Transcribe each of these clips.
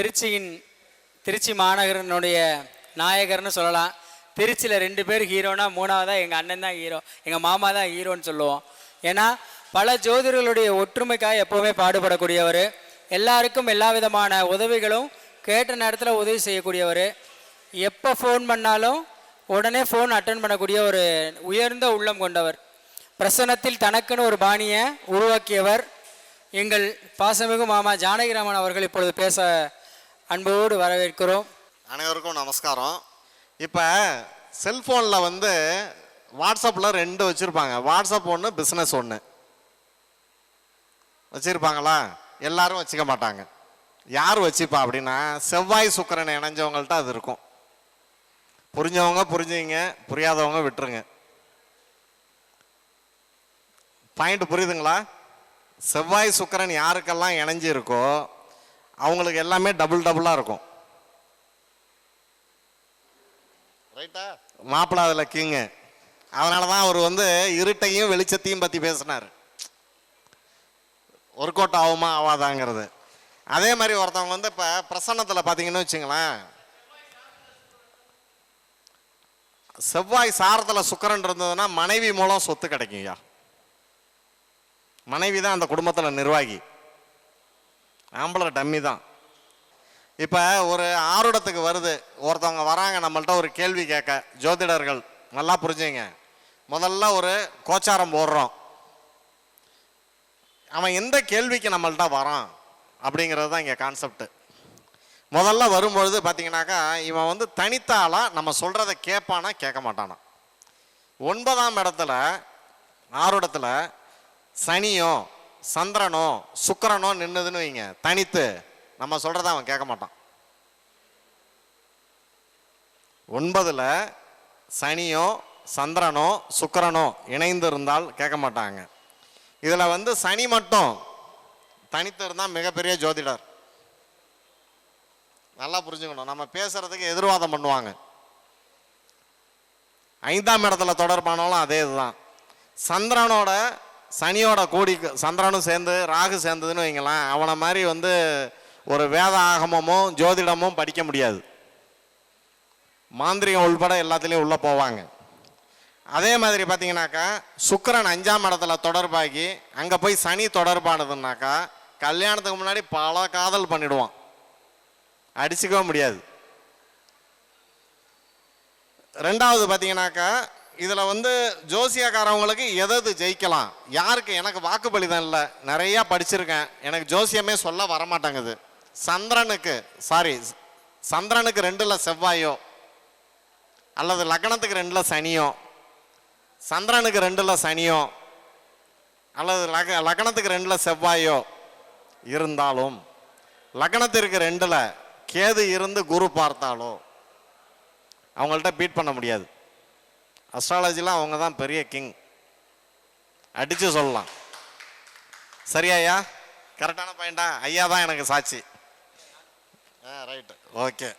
திருச்சியின் திருச்சி மாநகரனுடைய நாயகர்னு சொல்லலாம். திருச்சியில் ரெண்டு பேர் ஹீரோனா மூணாவதாக எங்கள் அண்ணன் தான் ஹீரோ எங்கள் மாமா தான் ஹீரோன்னு சொல்லுவோம். ஏன்னா பல ஜோதிடர்களுடைய ஒற்றுமைக்காக எப்போவுமே பாடுபடக்கூடியவர். எல்லாருக்கும் எல்லா விதமான உதவிகளும் கேட்ட நேரத்தில் உதவி செய்யக்கூடியவர். எப்போ ஃபோன் பண்ணாலும் உடனே ஃபோன் அட்டன் பண்ணக்கூடிய ஒரு உயர்ந்த உள்ளம் கொண்டவர். பிரசன்னத்தில் தனக்குன்னு ஒரு பாணியை உருவாக்கியவர் எங்கள் பாசமிகு மாமா ஜானகிராமன் அவர்கள் இப்பொழுது பேச அன்போடு வரவேற்கிறோம். அனைவருக்கும் நமஸ்காரம். இப்போ செல்ஃபோனில் வந்து வாட்ஸ்அப்பில் ரெண்டு வச்சுருப்பாங்க. வாட்ஸ்அப் ஒன்று பிஸ்னஸ் ஒன்று வச்சுருப்பாங்களா? எல்லாரும் வச்சுக்க மாட்டாங்க. யார் வச்சுப்பா அப்படின்னா செவ்வாய் சுக்கரன் இணைஞ்சவங்கள்ட்ட அது இருக்கும். புரிஞ்சவங்க புரிஞ்சுங்க புரியாதவங்க விட்டுருங்க. பாயிண்ட் புரியுதுங்களா? செவ்வாய் சுக்கரன் யாருக்கெல்லாம் இணைஞ்சிருக்கோ அவங்களுக்கு எல்லாமே டபுள் டபுளாக இருக்கும். ரைட்டா மாப்பிள்ளை அதில் கிங்கு. அதனால தான் அவர் வந்து இருட்டையும் வெளிச்சத்தையும் பற்றி பேசினார். ஒர்க் அவுட் ஆகுமா ஆகாதாங்கிறது அதே மாதிரி ஒருத்தவங்க வந்து இப்போ பிரசன்னத்தில் பார்த்தீங்கன்னு வச்சுங்களேன். செவ்வாய் சாரத்தில் சுக்கரன் இருந்ததுன்னா மனைவி மூலம் சொத்து கிடைக்கும்யா மனைவி தான் அந்த குடும்பத்தில் நிர்வாகி. ஆம்பளை டம்மி தான். இப்போ ஒரு ஆருடத்துக்கு வருது. ஒருத்தவங்க வராங்க நம்மள்ட்ட ஒரு கேள்வி கேட்க. ஜோதிடர்கள் நல்லா புரிஞ்சுங்க. முதல்ல ஒரு கோச்சாரம் போடுறோம். அவன் எந்த கேள்விக்கு நம்மள்ட்ட வரான்? அப்படிங்கிறது தான் இங்கே கான்செப்ட் முதல்ல வரும்பொழுது பார்த்தீங்கன்னாக்கா இவன் வந்து தனித்தாளாக நம்ம சொல்கிறத கேட்பானா கேட்க மாட்டானா. ஒன்பதாம் இடத்துல ஆறுடத்துல சனியோ சந்திரனோ சுக்கரனோ நின்னுதுன்னு வைங்க. தனித்து. நம்ம சொல்கிறத அவன் கேட்க மாட்டான். ஒன்பதுல சனியோ சந்திரனோ சுக்கரனோ இணைந்து இருந்தால் கேட்க மாட்டாங்க. இதில் வந்து சனி மட்டும். தனித்து இருந்தால் மிகப்பெரிய ஜோதிடர். நல்லா புரிஞ்சுக்கணும். நம்ம பேசுறதுக்கு எதிர்வாதம் பண்ணுவாங்க. ஐந்தாம் இடத்துல தொடர்பானாலும் அதே இதுதான் சந்திரனோட சனியோட கூடி சந்திரனும் சேர்ந்து ராகு சேர்ந்ததுன்னு வைங்களாம் அவனை மாதிரி வந்து ஒரு வேத ஆகமமும் ஜோதிடமும் படிக்க முடியாது. மாந்திரிகம் உள்பட எல்லாத்துலேயும் உள்ளே போவாங்க. அதே மாதிரி பார்த்தீங்கன்னாக்கா சுக்கரன் அஞ்சாம் இடத்துல தொடர்பாகி அங்கே போய் சனி தொடர்பானதுன்னாக்கா கல்யாணத்துக்கு முன்னாடி பல காதல் பண்ணிடுவான். அடிச்சுக்கவே முடியாது. ரெண்டாவது பார்த்தீங்கன்னாக்கா இதில் வந்து ஜோசியக்காரவங்களுக்கு எதது ஜெயிக்கலாம்? யாருக்கு? எனக்கு வாக்குப்பளிதான் இல்லை. நிறையா படிச்சிருக்கேன். எனக்கு ஜோசியமே சொல்ல வரமாட்டேங்குது. சந்திரனுக்கு சாரி சந்திரனுக்கு ரெண்டில் செவ்வாயோ அல்லது லக்னத்துக்கு ரெண்டில் சனியோ சந்திரனுக்கு ரெண்டில் சனியோ அல்லது லக லக்னத்துக்கு ரெண்டில் செவ்வாயோ இருந்தாலும் லக்னத்திற்கு ரெண்டில் கேது இருந்து குரு பார்த்தாலோ அவங்கள்ட்ட பீட் பண்ண முடியாது. அஸ்ட்ராலஜிலாம் அவங்க தான் பெரிய கிங் அடித்து சொல்லலாம். சரியாயா கரெக்டான பாயிண்டா ஐயா தான் எனக்கு சாட்சி. ஆ ரைட்டு ஓகே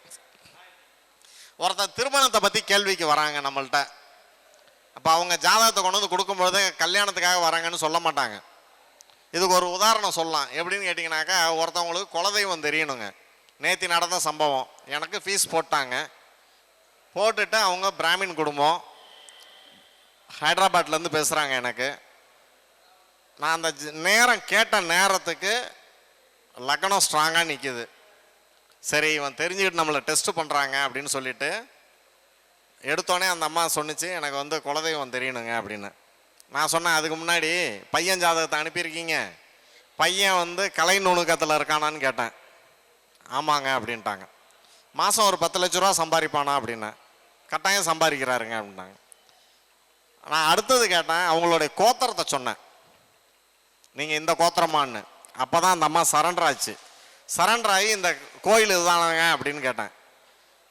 ஒருத்தர் திருமணத்தை பற்றி கேள்விக்கு வராங்க நம்மள்ட்ட. அப்போ அவங்க ஜாதகத்தை கொண்டு வந்து கொடுக்கும்பொழுது கல்யாணத்துக்காக வராங்கன்னு சொல்ல மாட்டாங்க. இதுக்கு ஒரு உதாரணம் சொல்லலாம். எப்படின்னு கேட்டிங்கனாக்கா ஒருத்தவங்களுக்கு குலதெய்வம் தெரியணுங்க. நேற்று நடந்த சம்பவம். எனக்கு ஃபீஸ் போட்டாங்க. போட்டுட்டு அவங்க பிராமின் குடும்பம். ஹைதராபாத்லேருந்து பேசுகிறாங்க எனக்கு. நான் அந்த நேரம் கேட்ட நேரத்துக்கு லக்னம் ஸ்ட்ராங்காக நிற்கிது சரி இவன் தெரிஞ்சுக்கிட்டு நம்மளை டெஸ்ட்டு பண்ணுறாங்க அப்படின்னு சொல்லிட்டு எடுத்தோடனே அந்த அம்மா சொன்னுச்சு எனக்கு வந்து குலதெய்வம் தெரியணுங்க அப்படின்னு. நான் சொன்னேன் அதுக்கு முன்னாடி பையன் ஜாதகத்தை அனுப்பியிருக்கீங்க. பையன் வந்து கலை நுணுக்கத்தில் இருக்கானான்னு கேட்டேன். ஆமாங்க அப்படின்ட்டாங்க. மாதம் ஒரு பத்து லட்ச ரூபா சம்பாதிப்பானா அப்படின்னேன் கட்டாயம் சம்பாதிக்கிறாருங்க அப்படின்னாங்க. நான் அடுத்தது கேட்டேன் அவங்களுடைய கோத்திரத்தை சொன்னேன். நீங்கள் இந்த கோத்திரமான்னு. அப்போ தான் அந்த அம்மா சரண்டர் ஆச்சு. சரண்டர் ஆகி இந்த கோயில் இதுதானங்க அப்படின்னு கேட்டேன்.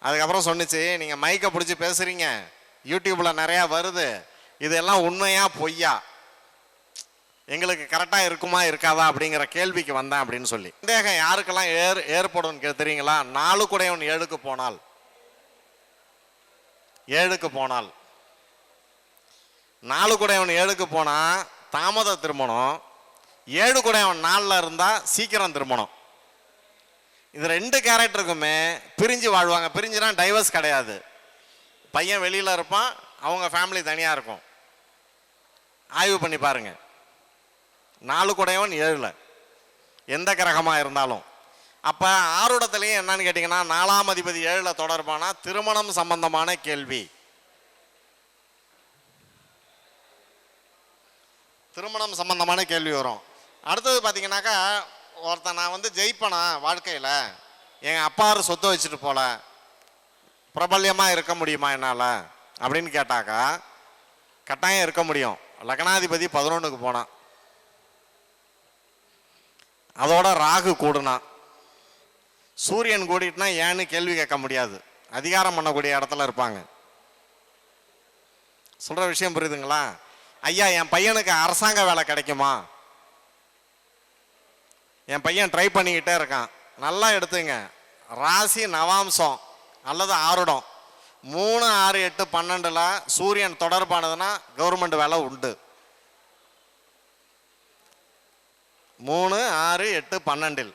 அதுக்கப்புறம் சொன்னிச்சு நீங்கள் மைக்கை பிடிச்சி பேசுகிறீங்க யூடியூப்பில் நிறையா வருது. இதெல்லாம் உண்மையா பொய்யா? எங்களுக்கு கரெக்டாக இருக்குமா இருக்காதா? அப்படிங்கிற கேள்விக்கு வந்தேன் அப்படின்னு சொல்லி. சந்தேகம் யாருக்கெல்லாம் ஏர் ஏற்படும் தெரியுங்களா? நாலு குடையவன் ஏழுக்கு போனால். ஏழுக்கு போனால். நாலு குடையவன் ஏழுக்கு போனால் தாமத திருமணம். ஏழு குடையவன் நாலில் இருந்தால் சீக்கிரம் திருமணம். இது ரெண்டு கேரக்டருக்குமே பிரிஞ்சு வாழ்வாங்க. பிரிஞ்சுனா டைவர்ஸ் கிடையாது. பையன் வெளியில் இருப்பான் அவங்க ஃபேமிலி தனியாக இருக்கும். ஆய்வு பண்ணி பாருங்க. நாலு குடையவன் ஏழில். எந்த கிரகமாக இருந்தாலும். அப்போ ஆறுடத்துலையும் என்னன்னு கேட்டிங்கன்னா நாலாம் அதிபதி ஏழில் தொடர்பானா திருமணம் சம்பந்தமான கேள்வி. திருமணம் சம்பந்தமான கேள்வி வரும். அடுத்தது பார்த்தீங்கன்னாக்கா ஒருத்தன் நான் வந்து ஜெயிப்பனா வாழ்க்கையில்? எங்கள் அப்பாரு சொத்து வச்சுட்டு போல. பிரபல்யமாக இருக்க முடியுமா என்னால்? அப்படின்னு கேட்டாக்கா கட்டாயம் இருக்க முடியும். லக்னாதிபதி பதினொன்றுக்கு போனான். அதோட ராகு கூடுனான். சூரியன் கூடிட்டுனா ஏன்னு கேள்வி கேட்க முடியாது. அதிகாரம் பண்ணக்கூடிய இடத்துல இருப்பாங்க. சொல்கிற விஷயம் புரியுதுங்களா? ஐயா என் பையனுக்கு அரசாங்க வேலை கிடைக்குமா? என் பையன் ட்ரை பண்ணிக்கிட்டே இருக்கான். நல்லா எடுத்துங்க. ராசி நவாம்சம். அல்லது ஆறுடம். மூணு ஆறு எட்டு பன்னெண்டில் சூரியன் தொடர்பானதுன்னா கவர்மெண்ட் வேலை உண்டு. மூணு ஆறு எட்டு பன்னெண்டில்.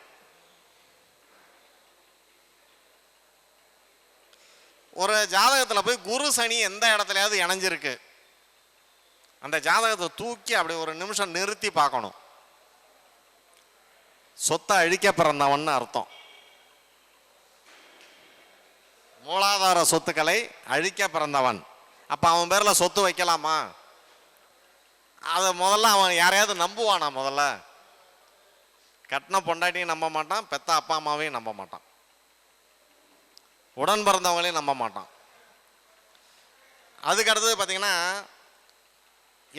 ஒரு ஜாதகத்தில் போய் குரு சனி எந்த இடத்துலையாவது இணைஞ்சிருக்கு? அந்த ஜாதகத்தை தூக்கி அப்படி ஒரு நிமிஷம் நிறுத்தி பார்க்கணும். சொத்தை அழிக்க பிறந்தவன் அர்த்தம். மூலாதார சொத்துக்களை அழிக்க பிறந்தவன். அப்போ அவன் பேரில் சொத்து வைக்கலாமா? அதை முதல்ல அவன் யாரையாவது நம்புவானா முதல்ல? கட்டின பொண்டாட்டியும் நம்ப மாட்டான் பெத்த அப்பா அம்மாவையும் நம்ப மாட்டான். உடன் பிறந்தவங்களையும் நம்ப மாட்டான். அதுக்கு அடுத்தது பார்த்தீங்கன்னா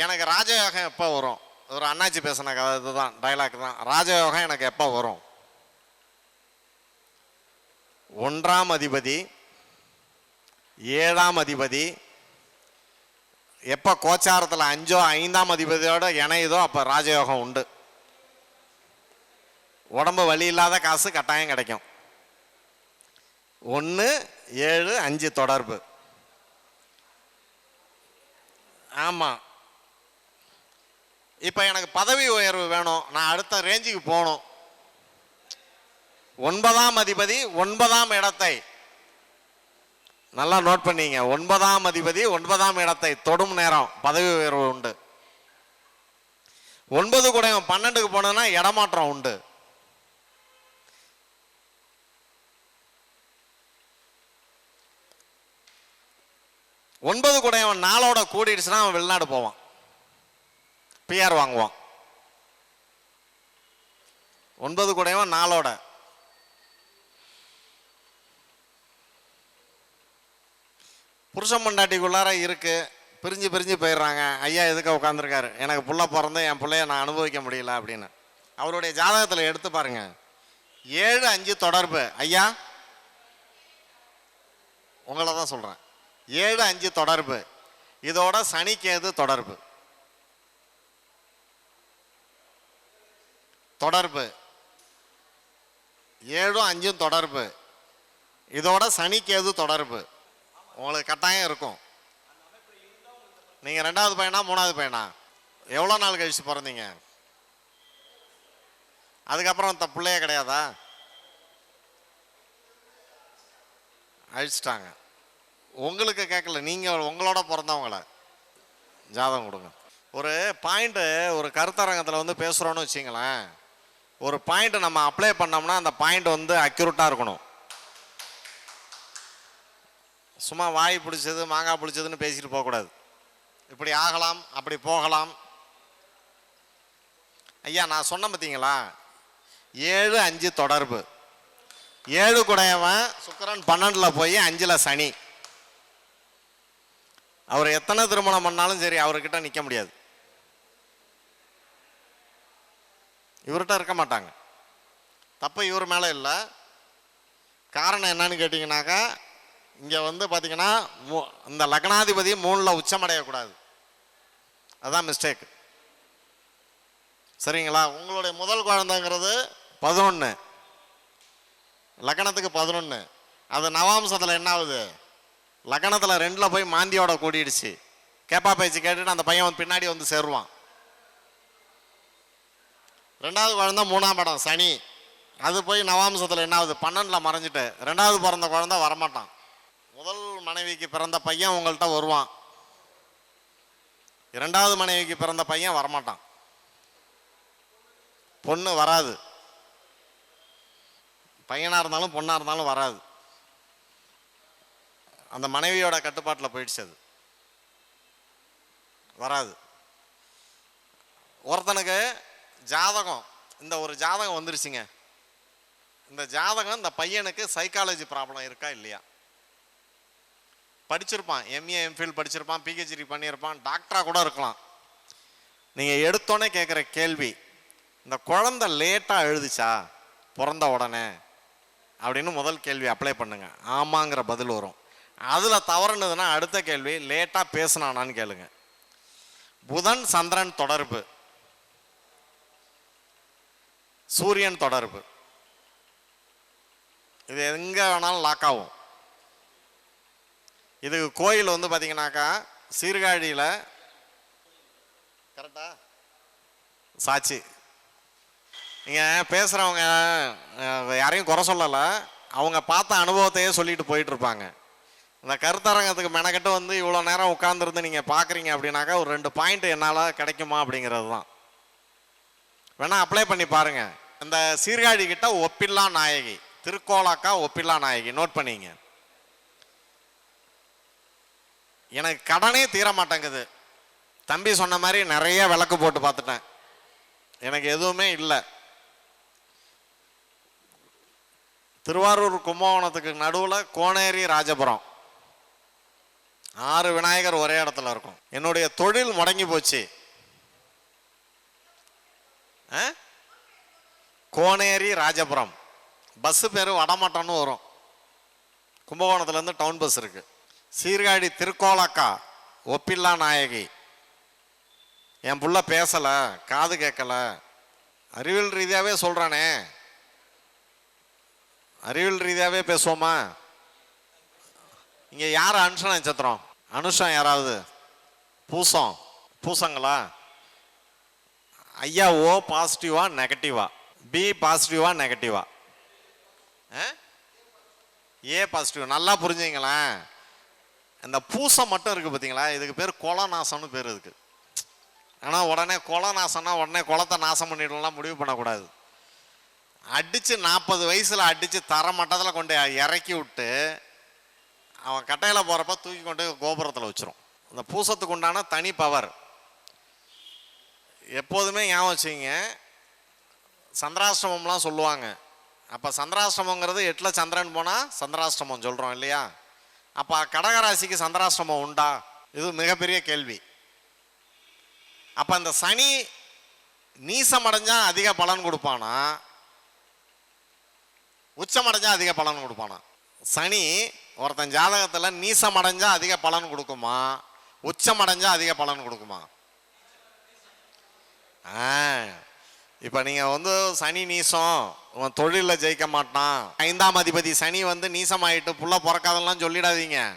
எனக்கு ராஜயோகம் எப்போ வரும்? ஒரு அண்ணாச்சி பேசின கதை இதுதான் டைலாக் தான். ராஜயோகம் எனக்கு எப்போ வரும்? ஒன்றாம் அதிபதி ஏழாம் அதிபதி எப்போ கோச்சாரத்தில் அஞ்சோ ஐந்தாம் அதிபதியோட இணையுதோ அப்போ ராஜயோகம் உண்டு. உடம்பு வலி இல்லாத காசு கட்டாயம் கிடைக்கும். ஒன்று ஏழு அஞ்சு தொடர்பு. ஆமாம் இப்போ எனக்கு பதவி உயர்வு வேணும். நான் அடுத்த ரேஞ்சுக்கு போகணும். ஒன்பதாம் அதிபதி ஒன்பதாம் இடத்தை. நல்லா நோட் பண்ணீங்க. ஒன்பதாம் அதிபதி ஒன்பதாம் இடத்தை தொடும் நேரம். பதவி உயர்வு உண்டு. ஒன்பது கூட பன்னெண்டுக்கு போனதுன்னா இடமாற்றம் உண்டு. ஒன்பது கூட நாளோட கூடிடுச்சுன்னா அவன் வெளிநாடு போவான். பிஆர் வாங்குவான். ஒன்பது கூடையும் நாளோட புருஷன் பொண்டாட்டிக்குள்ளார இருக்கு. பிரிஞ்சு பிரிஞ்சு போயிடுறாங்க. ஐயா எதுக்கு உட்காந்துருக்காரு எனக்கு புள்ள பிறந்து என் பிள்ளைய நான் அனுபவிக்க முடியல அப்படின்னு. அவருடைய ஜாதகத்தில் எடுத்து பாருங்க. ஏழு அஞ்சு தொடர்பு. ஐயா உங்களை தான் சொல்கிறேன் ஏழு அஞ்சு தொடர்பு. இதோட சனிக்கேது தொடர்பு. தொடர்பு. ஏழும் அஞ்சும் தொடர்பு. இதோட சனிக்கேது தொடர்பு. உங்களுக்கு கட்டாயம் இருக்கும். நீங்கள் ரெண்டாவது பையனா மூணாவது பையனா? எவ்வளோ நாள் கழிச்சு பிறந்தீங்க? அதுக்கப்புறம் த பிள்ளையே கிடையாதா? அழிச்சிட்டாங்க. உங்களுக்கு கேட்கல. நீங்கள் உங்களோட பிறந்தவங்கள. ஜாதகம் கொடுங்க. ஒரு பாயிண்ட்டு ஒரு கருத்தரங்கத்தில் வந்து பேசுகிறோன்னு வச்சிங்களேன். ஒரு பாயிண்ட் நம்ம அப்ளை பண்ணோம்னா அந்த பாயிண்ட் வந்து அக்யூரேட்டாக இருக்கணும். சும்மா வாய் பிடிச்சது மாங்காய் பிடிச்சதுன்னு பேசிட்டு போகக்கூடாது. இப்படி ஆகலாம் அப்படி போகலாம். ஐயா நான் சொன்னேன் பார்த்தீங்களா ஏழு அஞ்சு தொடர்பு. ஏழு குடையவன் சுக்கிரன் பன்னெண்டில் போய் அஞ்சில் சனி. அவர் எத்தனை திருமணம் பண்ணாலும் சரி அவர்கிட்ட நிற்க முடியாது. இவர்கிட்ட இருக்க மாட்டாங்க. தப்பு இவர் மேலே இல்லை. காரணம் என்னன்னு கேட்டிங்கனாக்கா இங்கே வந்து பார்த்திங்கன்னா இந்த லக்னாதிபதி மூணில் உச்சமடையக்கூடாது. அதுதான் மிஸ்டேக் சரிங்களா? உங்களுடைய முதல் குழந்தைங்கிறது பதினொன்று லக்னத்துக்கு பதினொன்று அது நவாம்சத்தில் என்ன ஆகுது? லக்னத்தில் ரெண்டில் போய் மாந்தியோட கூடிடுச்சு. கேப்பா பேச்சு கேட்டுட்டு அந்த பையன் வந்து பின்னாடி வந்து சேருவான். ரெண்டாவது குழந்தை மூணாம் இடம் சனி. அது போய் நவாம்சத்தில் என்ன ஆகுது பன்னெண்டில் மறைஞ்சிட்டு. ரெண்டாவது பிறந்த குழந்தை வரமாட்டான். முதல் மனைவிக்கு பிறந்த பையன் உங்கள்கிட்ட வருவான். இரண்டாவது மனைவிக்கு பிறந்த பையன் வரமாட்டான். பொண்ணு வராது. பையனாக இருந்தாலும் பொண்ணாக இருந்தாலும் வராது. அந்த மனைவியோட கட்டுப்பாட்டில் போயிடுச்சு அது. வராது. ஒருத்தனுக்கு ஜாதகம். இந்த ஒரு ஜாதகம் வந்துருச்சுங்க. இந்த ஜாதகம் இந்த பையனுக்கு சைக்காலஜி ப்ராப்ளம் இருக்கா இல்லையா? படிச்சிருப்பான். எம்ஏ எம்ஃபில் படிச்சிருப்பான் பிஹெச்டி பண்ணியிருப்பான் டாக்டராக கூட இருக்கலாம். நீங்கள் எடுத்தோன்னே கேட்குற கேள்வி இந்த குழந்தை லேட்டாக எழுதுச்சா? பிறந்த உடனே. அப்படின்னு முதல் கேள்வி அப்ளை பண்ணுங்க. ஆமாங்கிற பதில் வரும். அதில் தவறுனதுன்னா அடுத்த கேள்வி லேட்டாக பேசினானான்னு கேளுங்க. புதன் சந்திரன் தொடர்பு. சூரியன் தொடர்பு. இது எங்கே வேணாலும் லாக் ஆகும். இதுக்கு கோயில் வந்து பார்த்தீங்கன்னாக்கா சீர்காழியில் கரெக்டா சாட்சி. நீங்கள் பேசுகிறவங்க யாரையும் குறை சொல்லலை. அவங்க பார்த்த அனுபவத்தையே சொல்லிட்டு போயிட்டுருப்பாங்க இந்த கருத்தரங்கத்துக்கு மெனக்கட்டு வந்து இவ்வளோ நேரம் உட்காந்துருந்து நீங்கள் பார்க்குறீங்க அப்படின்னாக்கா ஒரு ரெண்டு பாயிண்ட் என்னால் கிடைக்குமா அப்படிங்கிறது தான் வேணா அப்ளை பண்ணி பாருங்க. இந்த சீர்காழி கிட்ட ஒப்பில்லா நாயகி திருக்கோலாக்கா ஒப்பில்லா நாயகி நோட் பண்ணிங்க. எனக்கு கடனே தீர மாட்டேங்குது தம்பி சொன்ன மாதிரி நிறைய விளக்கு போட்டு பார்த்துட்டேன். எனக்கு எதுவுமே இல்லை. திருவாரூர் கும்பகோணத்துக்கு நடுவில் கோனேரி ராஜபுரம். ஆறு விநாயகர் ஒரே இடத்துல இருக்கும். என்னுடைய தொழில் முடங்கி போச்சு. கோனேரி ராஜபுரம். பஸ்ஸு பேர் வடமட்டம்னு வரும். கும்பகோணத்துலேருந்து டவுன் பஸ் இருக்குது சீர்காழி திருக்கோலக்கா ஒப்பில்லா நாயகி. என் புள்ள பேசலை காது கேட்கலை அறிவியல் ரீதியாகவே சொல்கிறானே அறிவியல் ரீதியாகவே பேசுவோமா? இங்கே யார் அனுஷ நட்சத்திரம்? அனுஷம் யாராவது? பூசம். பூசங்களா? ஐயா ஓ பாசிட்டிவா நெகட்டிவா பி பாசிட்டிவா நெகட்டிவா ஏ பாசிட்டிவ் நல்லா புரிஞ்சுங்களேன். இந்த பூசம் மட்டும் இருக்குது பார்த்தீங்களா? இதுக்கு பேர் கொலநாசம்னு பேர் இதுக்கு ஆனால் உடனே கொலநாசம்னா உடனே குளத்தை நாசம் பண்ணிடலாம் முடிவு பண்ணக்கூடாது. அடித்து நாற்பது வயசில் அடித்து தர மட்டத்தில் கொண்டு இறக்கி விட்டு அவன் கட்டையில் போகிறப்ப தூக்கி கொண்டு கோபுரத்தில் வச்சிரும். அந்த பூசத்துக்கு உண்டான தனி பவர் எப்போதுமே ஞாபகம் வச்சுங்க சந்திராஷ்டமம்லாம் சொல்லுவாங்க. அப்போ சந்திராஷ்டமங்கிறது எட்டில் சந்திரன் போனால் சந்திராஷ்டமம் சொல்கிறோம் இல்லையா? அப்போ கடகராசிக்கு சந்திராஷ்டமம் உண்டா? இது மிகப்பெரிய கேள்வி. அப்போ அந்த சனி நீசமடைஞ்சா அதிக பலன் கொடுப்பானா? உச்சமடைஞ்சா அதிக பலன் கொடுப்பானா? சனி ஒருத்தன் ஜாதகத்தில் நீசமடைஞ்சா அதிக பலன் கொடுக்குமா? உச்சமடைஞ்சா அதிக பலன் கொடுக்குமா? இப்போ நீங்கள் வந்து சனி நீசம் உன் தொழிலில் ஜெயிக்க மாட்டான். ஐந்தாம் அதிபதி சனி வந்து நீசமாயிட்டு புள்ள பிறக்காதெல்லாம் சொல்லிடாதீங்க.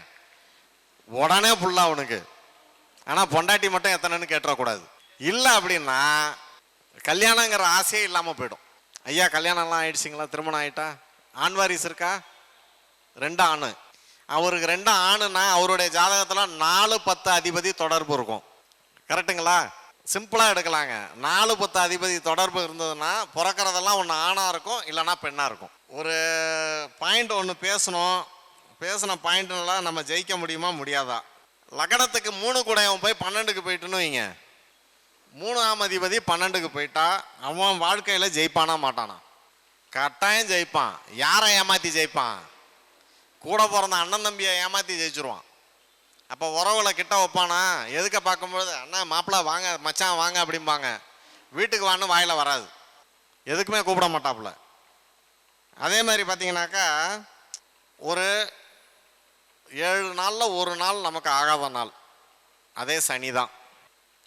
உடனே புள்ள அவனுக்கு. ஆனால் பொண்டாட்டி மட்டும் எத்தனைன்னு கேட்டுறக்கூடாது. இல்லை அப்படின்னா கல்யாணங்கிற ஆசையே இல்லாமல் போயிடும். ஐயா கல்யாணம்லாம் ஆயிடுச்சிங்களா? திருமணம் ஆயிட்டா? ஆண் வாரிசு இருக்கா? ரெண்டு ஆணு. அவருக்கு ரெண்டு ஆணுன்னா அவருடைய ஜாதகத்தில் நாலு பத்து அதிபதி தொடர்பு இருக்கும். கரெக்டுங்களா சிம்பிளாக எடுக்கலாங்க. நாலு பத்து அதிபதி தொடர்பு இருந்ததுன்னா பிறக்கிறதெல்லாம் ஒன்று ஆணாக இருக்கும் இல்லைன்னா பெண்ணாக இருக்கும். ஒரு பாயிண்ட் ஒன்று பேசணும். பேசின பாயிண்ட்லாம் நம்ம ஜெயிக்க முடியுமா? முடியாதா? லக்னத்துக்கு மூணு கூடையவன் போய் பன்னெண்டுக்கு போயிட்டுன்னு வைங்க. மூணாம் அதிபதி பன்னெண்டுக்கு போயிட்டா அவன் வாழ்க்கையில் ஜெயிப்பானா மாட்டானா? கட்டாயம் ஜெயிப்பான். யாரை ஏமாற்றி ஜெயிப்பான்? கூட பிறந்த அண்ணன் தம்பியை ஏமாற்றி ஜெயிச்சிருவான். அப்போ உறவுகளை கிட்ட வைப்பானா? எதுக்க பார்க்கும்பொழுது அண்ணா மாப்பிள்ளை வாங்க மச்சான் வாங்க அப்படிம்பாங்க. வீட்டுக்கு வான்னு வாயில் வராது. எதுக்குமே கூப்பிட மாட்டாப்புல. அதே மாதிரி பார்த்தீங்கன்னாக்கா ஒரு ஏழு நாளில் ஒரு நாள் நமக்கு ஆகாத நாள். அதே சனி தான்.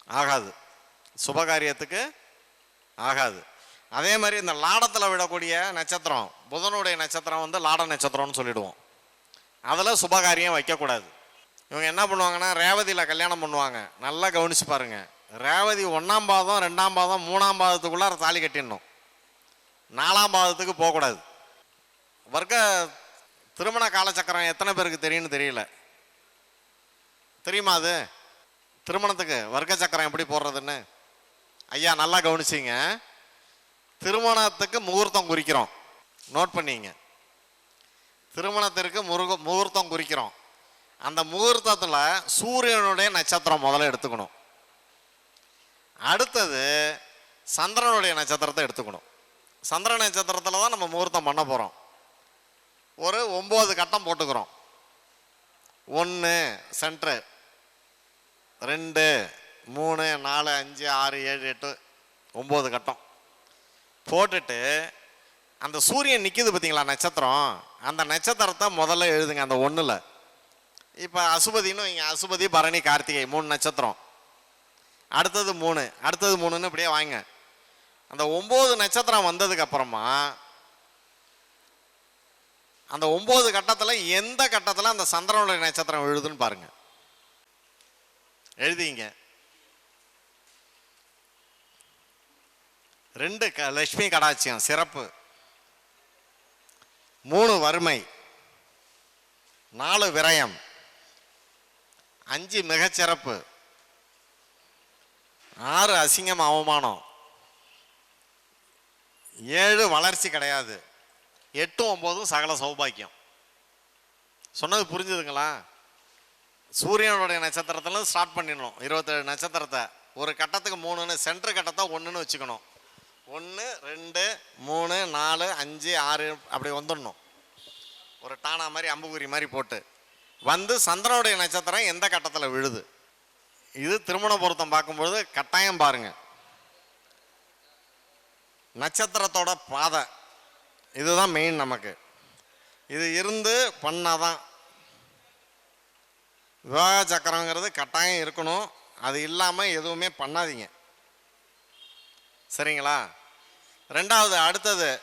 ஆகாது. சுபகாரியத்துக்கு ஆகாது. அதே மாதிரி இந்த லாடத்தில் விடக்கூடிய நட்சத்திரம் புதனுடைய நட்சத்திரம் வந்து லாட நட்சத்திரம்னு சொல்லிடுவோம். அதில் சுபகாரியம் வைக்கக்கூடாது. இவங்க என்ன பண்ணுவாங்கன்னா ரேவதியில் கல்யாணம் பண்ணுவாங்க. நல்லா கவனிச்சு பாருங்க. ரேவதி ஒன்றாம் பாதம் ரெண்டாம் பாதம் மூணாம் பாதத்துக்குள்ளார தாலி கட்டிடணும். நாலாம் பாதத்துக்கு போகக்கூடாது. வர்க்க திருமண காலச்சக்கரம் எத்தனை பேருக்கு தெரியும்னு தெரியல. தெரியுமா அது? திருமணத்துக்கு வர்க்க சக்கரம் எப்படி போடுறதுன்னு? ஐயா நல்லா கவனிச்சிங்க. திருமணத்துக்கு முகூர்த்தம் குறிக்கிறோம். நோட் பண்ணிங்க. திருமணத்திற்கு முருக முகூர்த்தம் குறிக்கிறோம். அந்த முகூர்த்தத்தில் சூரியனுடைய நட்சத்திரம் முதல்ல எடுத்துக்கணும். அடுத்தது சந்திரனுடைய நட்சத்திரத்தை எடுத்துக்கணும். சந்திர நட்சத்திரத்தில் தான் நம்ம முகூர்த்தம் பண்ண போகிறோம் ஒரு ஒம்பது கட்டம் போட்டுக்கிறோம். ஒன்று சென்ட்ரு. ரெண்டு மூணு நாலு அஞ்சு ஆறு ஏழு எட்டு ஒம்பது கட்டம். போட்டுட்டு அந்த சூரியன் நிற்கிது பார்த்தீங்களா நட்சத்திரம்? அந்த நட்சத்திரத்தை முதல்ல எழுதுங்க அந்த ஒன்றில் இப்போ அசுபதின்னு இங்கே அசுபதி பரணி கார்த்திகை மூணு நட்சத்திரம். அடுத்தது மூணு. அடுத்தது மூணுன்னு இப்படியே வாங்க. அந்த ஒம்பது நட்சத்திரம் வந்ததுக்கு அப்புறமா அந்த ஒம்பது கட்டத்தில் எந்த கட்டத்தில் அந்த சந்திரனுடைய நட்சத்திரம் எழுதுன்னு பாருங்க. எழுதிங்க. ரெண்டு க லட்சுமி கடாட்சியம் சிறப்பு. மூணு வறுமை. நாலு விரயம். அஞ்சு மிகச்சிறப்பு. ஆறு அசிங்கம் அவமானம். ஏழு வளர்ச்சி கிடையாது. எட்டும் ஒம்போதும் சகல சௌபாக்கியம். சொன்னது புரிஞ்சுதுங்களா? சூரியனுடைய நட்சத்திரத்துல ஸ்டார்ட் பண்ணிடணும். இருபத்தேழு நட்சத்திரத்தை. ஒரு கட்டத்துக்கு மூணுன்னு சென்டர் கட்டத்தை ஒன்றுன்னு வச்சுக்கணும். ஒன்று ரெண்டு மூணு நாலு அஞ்சு ஆறு அப்படி வந்துடணும். ஒரு டானா மாதிரி அம்புக்குறி மாதிரி போட்டு. வந்து சந்திரனுடைய நட்சத்திரம் எந்த கட்டத்தில் விழுது? இது திருமண பொருத்தம் பார்க்கும்பொழுது கட்டாயம் பாருங்க. நட்சத்திரத்தோட பாதை. இதுதான் மெயின் நமக்கு. இது இருந்து பண்ணாதான். விவாக சக்கரங்கிறது கட்டாயம் இருக்கணும். அது இல்லாமல் எதுவுமே பண்ணாதீங்க. சரிங்களா? ரெண்டாவது அடுத்தது.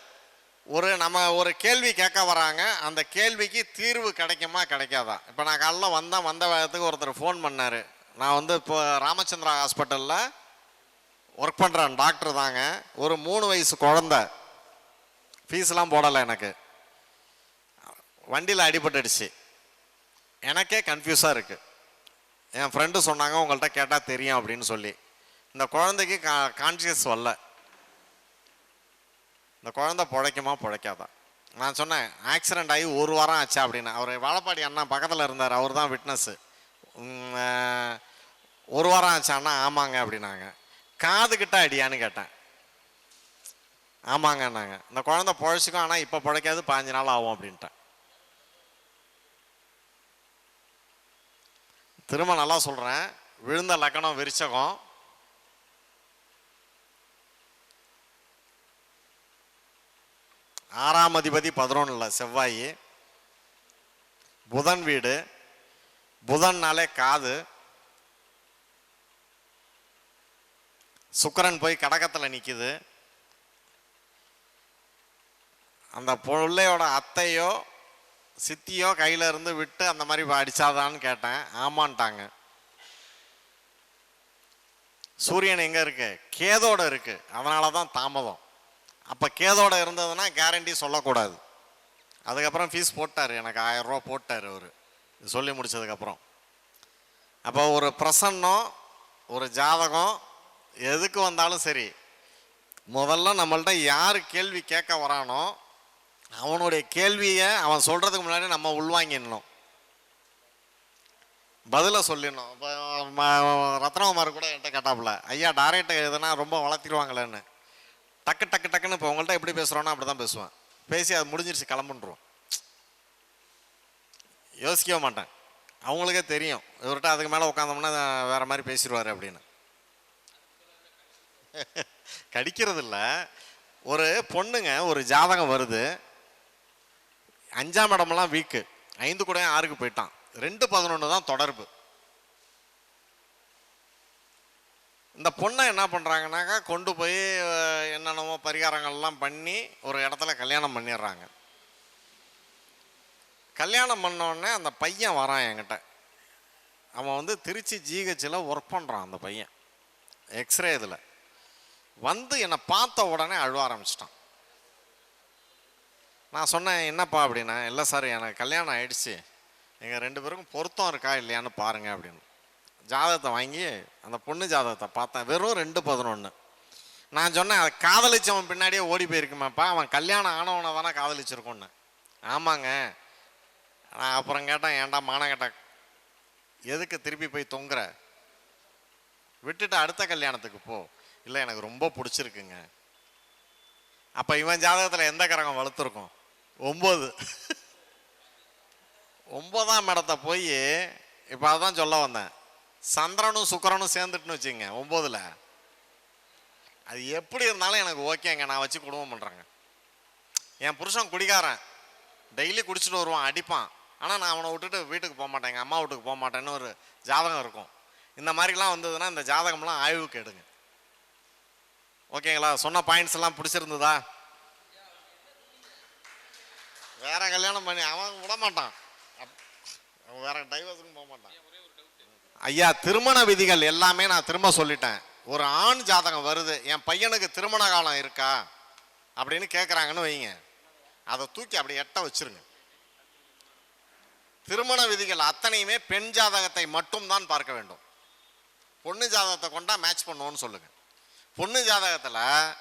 ஒரு நம்ம ஒரு கேள்வி கேட்க வராங்க. அந்த கேள்விக்கு தீர்வு கிடைக்குமா கிடைக்காதா? இப்போ நான் காலைல வந்தேன் வந்த வேகத்துக்கு ஒருத்தர் ஃபோன் பண்ணார். நான் வந்து இப்போ ராமச்சந்திரா ஹாஸ்பிட்டலில் ஒர்க் பண்ணுறேன் டாக்டர் தாங்க. ஒரு மூணு வயசு குழந்த. ஃபீஸ்லாம் போடலை எனக்கு. வண்டியில் அடிபட்டுடுச்சு. எனக்கே கன்ஃபியூஸாக இருக்குது என் ஃப்ரெண்டு சொன்னாங்க உங்கள்கிட்ட கேட்டால் தெரியும் அப்படின்னு சொல்லி. இந்த குழந்தைக்கு கா கான்சியஸ் வரல. இந்த குழந்தை பிழைக்குமா பிழைக்காதா நான் சொன்னேன் ஆக்சிடெண்ட் ஆகி ஒரு வாரம் ஆச்சா அப்படின்னு. அவர் வாழப்பாடி அண்ணா பக்கத்தில் இருந்தார். அவர் தான் விட்னஸ்ஸு ஒரு வாரம் ஆச்சாண்ணா ஆமாங்க அப்படின்னாங்க. காது கிட்ட அடியான்னு கேட்டேன். ஆமாங்கன்னாங்க. இந்த குழந்தை பிழைச்சிக்கும் ஆனால் இப்போ பிழைக்காது பாஞ்சு நாள் ஆகும் அப்படின்ட்டேன். திரும்ப நல்லா சொல்கிறேன் விழுந்த லக்கணம் விரிச்சகம். ஆறாம் அதிபதி பதினொன்றில் செவ்வாய் புதன் வீடு புதன்னாலே காது சுக்கரன் போய் கடகத்தில் நிற்கிது அந்த பிள்ளையோட அத்தையோ சித்தியோ கையில் இருந்து விட்டு அந்த மாதிரி அடித்தாதான்னு கேட்டேன். ஆமான்ட்டாங்க. சூரியன் எங்கே இருக்கு? கேதோட இருக்கு. அதனால தான் தாமதம். அப்போ கேதோட இருந்ததுன்னா கேரண்டி சொல்லக்கூடாது. அதுக்கப்புறம் ஃபீஸ் போட்டார் எனக்கு ஆயிரம் போட்டார் அவர். சொல்லி முடிச்சதுக்கப்புறம் அப்போ ஒரு பிரசன்னம் ஒரு ஜாதகம் எதுக்கு வந்தாலும் சரி முதல்ல நம்மள்ட்ட யார் கேள்வி கேட்க வரானோ அவனுடைய கேள்வியை அவன் சொல்கிறதுக்கு முன்னாடி நம்ம உள்வாங்கிடணும். பதிலை சொல்லிடணும். இப்போ ரத்னகுமார் கூட என்கிட்ட கேட்டாப்புல ஐயா டைரக்ட் எதுனா ரொம்ப வளர்த்திடுவாங்களேன்னு. டக்கு டக்கு டக்குன்னு இப்போ உங்கள்கிட்ட எப்படி பேசுகிறோன்னா அப்படி தான் பேசுவேன். பேசி அது முடிஞ்சிருச்சு கிளம்புன்றோம் யோசிக்கவே மாட்டேன். அவங்களுக்கே தெரியும். இவர்கிட்ட அதுக்கு மேலே உட்காந்தோம்னா வேறு மாதிரி பேசிடுவார் அப்படின்னு. கடிக்கிறதில்ல. ஒரு பொண்ணுங்க ஒரு ஜாதகம் வருது. அஞ்சாம் இடமெல்லாம் வீக்கு. ஐந்து கூட ஆறுக்கு போயிட்டான். ரெண்டு பதினொன்று தான் தொடர்பு. இந்த பொண்ணை என்ன பண்ணுறாங்கனாக்கா கொண்டு போய் என்னென்னமோ பரிகாரங்கள்லாம் பண்ணி ஒரு இடத்துல கல்யாணம் பண்ணிடுறாங்க. கல்யாணம் பண்ண உடனே அந்த பையன் வரான் என்கிட்ட. அவன் வந்து திருச்சி ஜிஹெச்சில் ஒர்க் பண்ணுறான் அந்த பையன். எக்ஸ்ரே இதில். வந்து என்னை பார்த்த உடனே அழுவ ஆரம்பிச்சிட்டான். நான் சொன்னேன் என்னப்பா அப்படின்னா இல்லை சார் எனக்கு கல்யாணம் ஆயிடுச்சு. எங்கள் ரெண்டு பேருக்கும் பொருத்தம் இருக்கா இல்லையான்னு பாருங்கள் அப்படின்னு. ஜாதகத்தை வாங்கி அந்த பொண்ணு ஜாதகத்தை பார்த்தேன். வெறும் ரெண்டு பதினொன்று நான் சொன்னேன் அதை காதலிச்சவன் பின்னாடியே ஓடி போயிருக்குமாப்பா. அவன் கல்யாணம் ஆனவனை தானே காதலிச்சிருக்கோன்னு ஆமாங்க. நான் அப்புறம் கேட்டேன் ஏன்டா மானகட்ட எதுக்கு திருப்பி போய் தொங்குற? விட்டுட்டு அடுத்த கல்யாணத்துக்கு போ. இல்லை எனக்கு ரொம்ப பிடிச்சிருக்குங்க. அப்போ இவன் ஜாதகத்தில் எந்த கிரகம் வளர்த்துருக்கோம்? ஒம்பது. ஒம்பதாம் இடத்த போய் இப்போ அதான் சொல்ல வந்தேன். சந்திரனும் சுக்கரனும் சேர்ந்துட்டுன்னு வச்சுங்க ஒம்போதில். அது எப்படி இருந்தாலும் எனக்கு ஓகேங்க நான் வச்சு குடும்பம் பண்ணுறேங்க என் புருஷன் குடிகாரன். டெய்லி குடிச்சிட்டு வருவான் அடிப்பான். ஆனால் நான் அவனை விட்டுட்டு வீட்டுக்கு போக மாட்டேன் எங்கள் அம்மா வீட்டுக்கு போக மாட்டேன்னு ஒரு ஜாதகம் இருக்கும். இந்த மாதிரிலாம் வந்ததுன்னா இந்த ஜாதகம்லாம் ஆய்வுக்கு எடுங்க ஓகேங்களா? சொன்ன பாயிண்ட்ஸ் எல்லாம் பிடிச்சிருந்ததா? வேற கல்யாணம் பண்ணி அவன் விட மாட்டான். வேற டைவர்ஸுக்கும் போக மாட்டான். ஐயா திருமண விதிகள் எல்லாமே நான் திரும்ப சொல்லிட்டேன். ஒரு ஆண் ஜாதகம் வருது என் பையனுக்கு திருமண காலம் இருக்கா? அப்படின்னு கேட்குறாங்கன்னு வைங்க. அதை தூக்கி அப்படி எட்ட வச்சிருங்க. திருமண விதிகள் அத்தனையுமே பெண் ஜாதகத்தை மட்டும்தான் பார்க்க வேண்டும். பொண்ணு ஜாதகத்தை கொண்டா மேட்ச் பண்ணுவோன்னு சொல்லுங்க. பொண்ணு ஜாதகத்தில்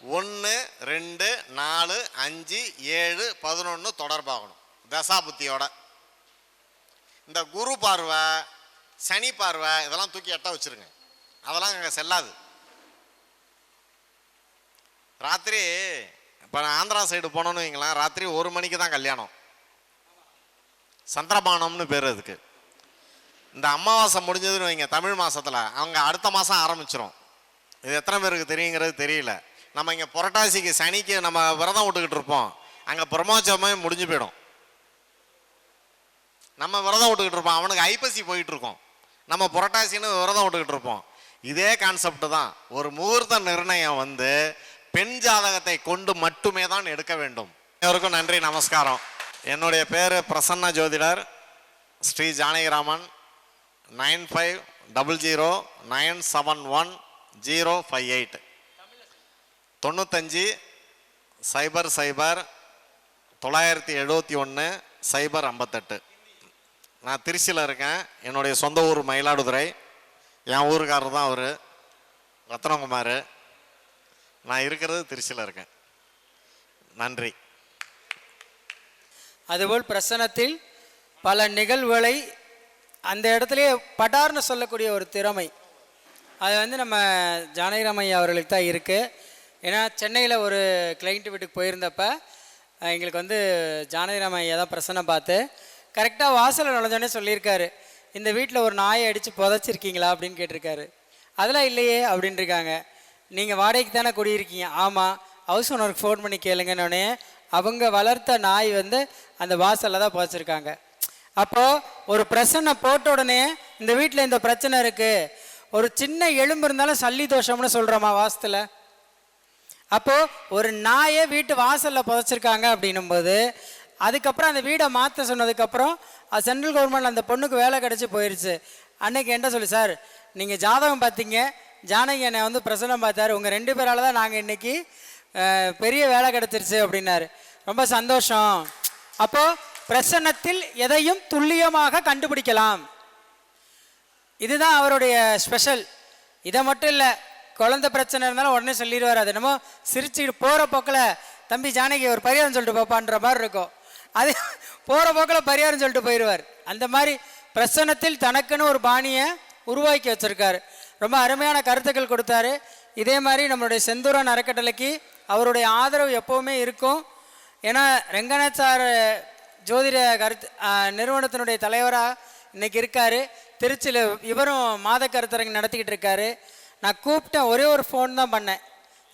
ஒன்று ரெண்டு நாலு அஞ்சு ஏழு பதினொன்று தொடர்பாகணும். தசாபுத்தியோட. இந்த குரு பார்வை சனி பார்வை இதெல்லாம் தூக்கி எட்ட வச்சிருங்க. அதெல்லாம் அங்கே செல்லாது. ராத்திரி இப்போ ஆந்திரா சைடு போனோன்னு வைங்களேன் ராத்திரி ஒரு மணிக்கு தான் கல்யாணம். சந்திரபானம்னு பேர் அதுக்கு. இந்த அமாவாசை முடிஞ்சதுன்னு வைங்க தமிழ் மாதத்தில் அவங்க அடுத்த மாதம் ஆரம்பிச்சிடும் இது எத்தனை பேருக்கு தெரியுங்கிறது தெரியல. நம்ம இங்கே புரட்டாசிக்கு சனிக்கு நம்ம விரதம் விட்டுக்கிட்டு இருப்போம். அங்கே பிரம்மோற்சவமே முடிஞ்சு போயிடும். நம்ம விரதம் விட்டுக்கிட்டு இருப்போம். அவனுக்கு ஐப்பசி போயிட்டு இருக்கோம். நம்ம புரட்டாசின்னு விரதம் விட்டுக்கிட்டு இருப்போம். இதே கான்செப்ட் தான். ஒரு முகூர்த்த நிர்ணயம் வந்து பெண் ஜாதகத்தை கொண்டு மட்டுமே தான் எடுக்க வேண்டும். எல்லோருக்கும் நன்றி நமஸ்காரம். என்னுடைய பேர் பிரசன்ன ஜோதிடர். Shri Janakiraman. Nine five double zero nine seven one zero five eight. தொண்ணூத்தஞ்சு சைபர் சைபர் தொள்ளாயிரத்தி எழுபத்தி ஒன்று சைபர் ஐம்பத்தெட்டு. நான் திருச்சியில் இருக்கேன். என்னுடைய சொந்த ஊர் மயிலாடுதுறை. என் ஊருக்காரர் தான் அவர். ரத்னகுமார். நான் இருக்கிறது திருச்சியில் இருக்கேன். நன்றி. அதுபோல் பிரசனத்தில் பல நிகழ்வுகளை அந்த இடத்துலயே படார்னு சொல்லக்கூடிய ஒரு திறமை. அது வந்து நம்ம ஜானகிராமையா அவர்களுக்கு தான் இருக்குது ஏன்னா சென்னையில் ஒரு கிளைண்ட் வீட்டுக்கு போயிருந்தப்ப எங்களுக்கு வந்து ஜானகிராமையா தான் பிரசனை பார்த்து கரெக்டாக வாசலில் நுழைஞ்சோடனே சொல்லியிருக்காரு இந்த வீட்டில் ஒரு நாயை அடித்து புதைச்சிருக்கீங்களா? அப்படின்னு கேட்டிருக்காரு. அதெல்லாம் இல்லையே அப்படின்ட்டுருக்காங்க நீங்கள் வாடகைக்கு தானே குடியிருக்கீங்க? ஆமாம் ஹவுஸ் ஓனருக்கு ஃபோன் பண்ணி கேளுங்கன்னொடனே அவங்க வளர்த்த நாய் வந்து அந்த வாசலில் தான் புதைச்சிருக்காங்க. அப்போது ஒரு பிரச்சனை போட்ட உடனே இந்த வீட்டில் இந்த பிரச்சனை இருக்குது ஒரு சின்ன எலும்பு இருந்தாலும் சல்லி தோஷம்னு சொல்கிறோமா வாசத்தில் அப்போது ஒரு நாயை வீட்டு வாசலில் புதைச்சிருக்காங்க அப்படின்னும்போது அதுக்கப்புறம் அந்த வீடை மாற்ற சொன்னதுக்கப்புறம் சென்ட்ரல் கவர்மெண்ட் அந்த பொண்ணுக்கு வேலை கிடச்சி போயிடுச்சு அன்னைக்கு என்ன சொல்லி சார் நீங்கள் ஜாதகம் பார்த்தீங்க. ஜானகி என்னை வந்து பிரசனம் பார்த்தாரு. உங்கள் ரெண்டு பேரால் தான் நாங்கள் இன்றைக்கி பெரிய வேலை கிடச்சிருச்சு அப்படின்னாரு. ரொம்ப சந்தோஷம். அப்போது பிரசன்னத்தில் எதையும் துல்லியமாக கண்டுபிடிக்கலாம். இதுதான் அவருடைய ஸ்பெஷல் இதை மட்டும் இல்லை குழந்தை பிரச்சனை இருந்தாலும் உடனே சொல்லிடுவார். அது என்னமோ சிரிச்சுட்டு போகிற போக்கில் தம்பி ஜானகி ஒரு பரிகாரம் சொல்லிட்டு போப்பான்ற மாதிரி இருக்கும். அது போகிற போக்கில் பரிகாரம் சொல்லிட்டு போயிடுவார் அந்த மாதிரி பிரசன்னத்தில் தனக்குன்னு ஒரு பாணியை உருவாக்கி வச்சுருக்காரு. ரொம்ப அருமையான கருத்துக்கள் கொடுத்தாரு. இதே மாதிரி நம்மளுடைய செந்தூரன் அறக்கட்டளைக்கு அவருடைய ஆதரவு எப்போவுமே இருக்கும். ஏன்னா ரெங்கநாத் சார் ஜோதிட கருத்து நிறுவனத்தினுடைய தலைவராக இன்றைக்கி இருக்காரு. திருச்சியில் இவரும் மாத கருத்தரங்கு நடத்திக்கிட்டு இருக்காரு. நான் கூப்பிட்டேன் ஒரே ஒரு ஃபோன் தான் பண்ணேன்.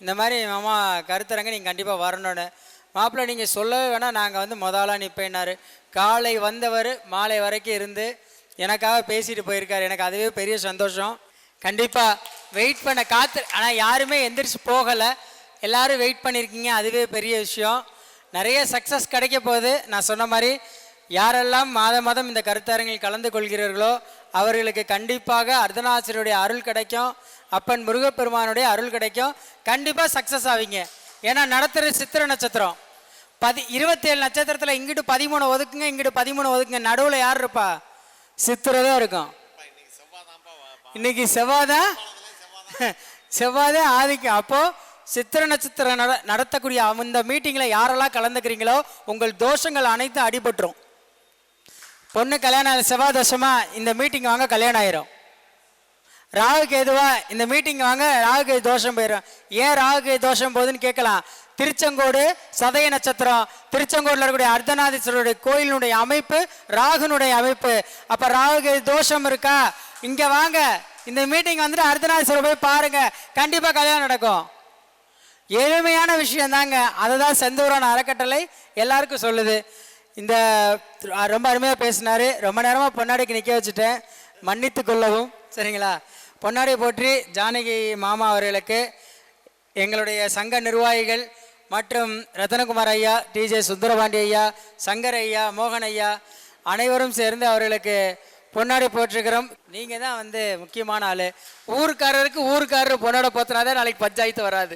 இந்த மாதிரி மாமா கருத்தரங்கு நீங்கள் கண்டிப்பாக வரணும்னு. மாப்பிள்ளை நீங்கள் சொல்லவே வேணால் நாங்கள் வந்து முதலாக நிற்பேன்னாரு காலை வந்தவர் மாலை வரைக்கும் இருந்து எனக்காக பேசிட்டு போயிருக்காரு. எனக்கு அதுவே பெரிய சந்தோஷம். கண்டிப்பாக வெயிட் பண்ண காத்து ஆனால் யாருமே எந்திரிச்சு போகலை. எல்லோரும் வெயிட் பண்ணியிருக்கீங்க அதுவே பெரிய விஷயம். நிறைய சக்ஸஸ் கிடைக்க போகுது. நான் சொன்ன மாதிரி யாரெல்லாம் மாத மாதம் இந்த கருத்தரங்கில் கலந்து கொள்கிறீர்களோ அவர்களுக்கு கண்டிப்பாக அர்த்தநாசருடைய அருள் கிடைக்கும். அப்பன் முருகப்பெருமானுடைய அருள் கிடைக்கும். கண்டிப்பாக சக்ஸஸ் ஆவீங்க. ஏன்னா நடத்துகிற சித்திர நட்சத்திரம். பதி இருபத்தேழு நட்சத்திரத்தில் இங்கிட்டு பதிமூணு ஒதுக்குங்க இங்கிட்டு பதிமூணு ஒதுக்குங்க. நடுவில் யார் இருப்பா? சித்திரதான் இருக்கும். இன்னைக்கு செவ்வாதான் செவ்வாதான் ஆதிக்கம் அப்போ சித்திர நட்சத்திரம் நட நடத்தக்கூடிய அந்த மீட்டிங்கில் யாரெல்லாம் கலந்துக்கிறீங்களோ உங்கள் தோஷங்கள் அனைத்தும் அடிபட்டுரும். பொண்ணு கல்யாணம் செவ்வாய் தோஷமா இந்த மீட்டிங் வாங்க கல்யாணம் ஆயிரும். ராகு கேதுவா இந்த மீட்டிங் வாங்க ராகு தோஷம் போயிடும் ஏன் ராகு தோஷம் போகுதுன்னு கேட்கலாம். திருச்செங்கோடு சதய நட்சத்திரம். திருச்செங்கோடில் இருக்கக்கூடிய அர்த்தநாதீஸ்வரருடைய கோயிலினுடைய அமைப்பு ராகுனுடைய அமைப்பு. அப்போ ராகு தோஷம் இருக்கா? இங்கே வாங்க. இந்த மீட்டிங் வந்துட்டு அர்த்தநாதீஸ்வரர் போய் பாருங்க. கண்டிப்பாக கல்யாணம் நடக்கும். எளிமையான விஷயம் தாங்க அதை தான் செந்தூரான அறக்கட்டளை எல்லாருக்கும் சொல்லுது. இந்த ரொம்ப அருமையாக பேசினாரு. ரொம்ப நேரமாக பொன்னாடிக்கு நிற்க வச்சுட்டேன். மன்னித்து கொள்ளவும். சரிங்களா? பொன்னாடி போற்றி ஜானகி மாமா அவர்களுக்கு எங்களுடைய சங்க நிர்வாகிகள் மற்றும் ரத்தனகுமார் ஐயா டிஜே சுந்தரபாண்டி ஐயா சங்கர் ஐயா மோகன் ஐயா அனைவரும் சேர்ந்து அவர்களுக்கு பொன்னாடி போட்டிருக்கிறோம் நீங்கள் தான் வந்து முக்கியமான ஆள். ஊருக்காரருக்கு ஊருக்காரர் பொன்னாட போத்தினாதான் நாளைக்கு பஞ்சாயத்து வராது.